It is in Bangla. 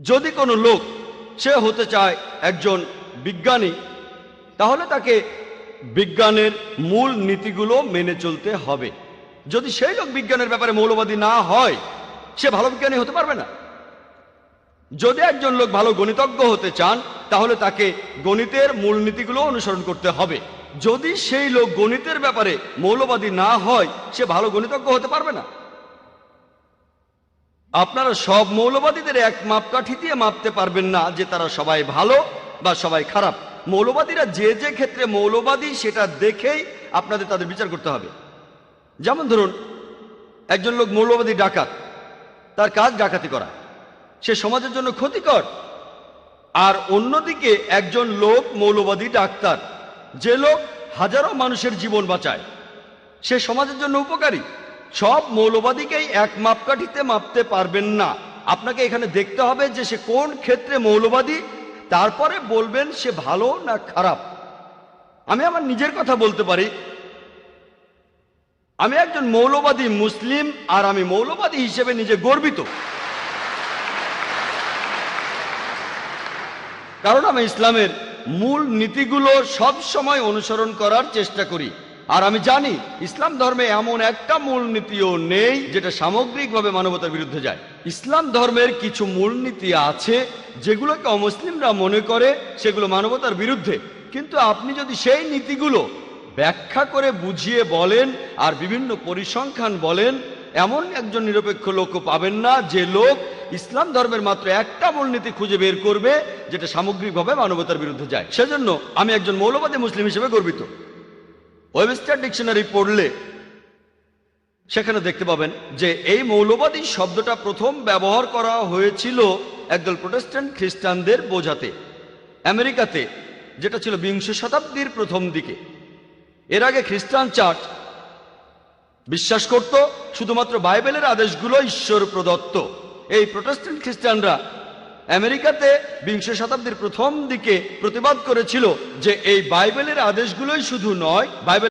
যদি কোনো লোক, সে হতে চায় একজন বিজ্ঞানী, তাহলে তাকে বিজ্ঞানের মূল নীতিগুলো মেনে চলতে হবে। যদি সেই লোক বিজ্ঞানের ব্যাপারে মৌলবাদী না হয়, সে ভালো বিজ্ঞানী হতে পারবে না। যদি একজন লোক ভালো গণিতজ্ঞ হতে চান, তাহলে তাকে গণিতের মূলনীতিগুলো অনুসরণ করতে হবে। যদি সেই লোক গণিতের ব্যাপারে মৌলবাদী না হয়, সে ভালো গণিতজ্ঞ হতে পারবে না। আপনারা সব মৌলবাদীদের এক মাপকাঠি দিয়ে মাপতে পারবেন না যে তারা সবাই ভালো বা সবাই খারাপ। মৌলবাদীরা যে যে ক্ষেত্রে মৌলবাদী সেটা দেখেই আপনাদের তাদের বিচার করতে হবে। যেমন ধরুন, একজন লোক মৌলবাদী ডাকাত, তার কাজ ডাকাতি করা। সে সমাজের জন্য ক্ষতিকর। আর অন্যদিকে একজন লোক মৌলবাদী ডাক্তার, যে লোক হাজারো মানুষের জীবন বাঁচায়। সে সমাজের জন্য উপকারী। সব মৌলবাদীকেই এক মাপকাঠিতে মাপতে পারবেন না। আপনাকে এখানে দেখতে হবে যে সে কোন ক্ষেত্রে মৌলবাদী, তারপরে বলবেন সে ভালো না খারাপ। আমি আমার নিজের কথা বলতে পারি। আমি একজন মৌলবাদী মুসলিম আর আমি মৌলবাদী হিসেবে নিজে গর্বিত। কারণ আমি ইসলামের মূল নীতিগুলো সব সময় অনুসরণ করার চেষ্টা করি। আর আমি জানি, ইসলাম ধর্মে এমন একটা মূল নীতিও নেই যেটা সামগ্রিকভাবে মানবতার বিরুদ্ধে যায়। ইসলাম ধর্মের কিছু মূলনীতি আছে যেগুলোকে অমুসলিমরা মনে করে সেগুলো মানবতার বিরুদ্ধে। কিন্তু আপনি যদি সেই নীতিগুলো ব্যাখ্যা করে বুঝিয়ে বলেন আর বিভিন্ন পরিসংখ্যান বলেন, এমন একজন নিরপেক্ষ লোকও পাবেন না যে লোক ইসলাম ধর্মের মাত্র একটা মূলনীতি খুঁজে বের করবে যেটা সামগ্রিকভাবে মানবতার বিরুদ্ধে যায়। সেজন্য আমি একজন মৌলবাদী মুসলিম হিসেবে গর্বিত। ওয়েবস্টার ডিকশনারি পড়লে সেখানে দেখতে পাবেন যে এই মৌলবাদী শব্দটা প্রথম ব্যবহার করা হয়েছিল একদল প্রোটেস্ট্যান্ট খ্রিস্টানদের বোঝাতে, আমেরিকাতে, যেটা ছিল বিংশ শতাব্দীর প্রথম দিকে। এর আগে খ্রিস্টান চার্চ বিশ্বাস করত, শুধুমাত্র বাইবেলের আদেশগুলো ঈশ্বর প্রদত্ত। এই প্রোটেস্ট্যান্ট খ্রিস্টানরা আমেরিকাতে বিংশ শতাব্দীর প্রথম দিকে প্রতিবাদ করেছিল যে এই বাইবেলের আদেশগুলোই শুধু নয়, বাইবেল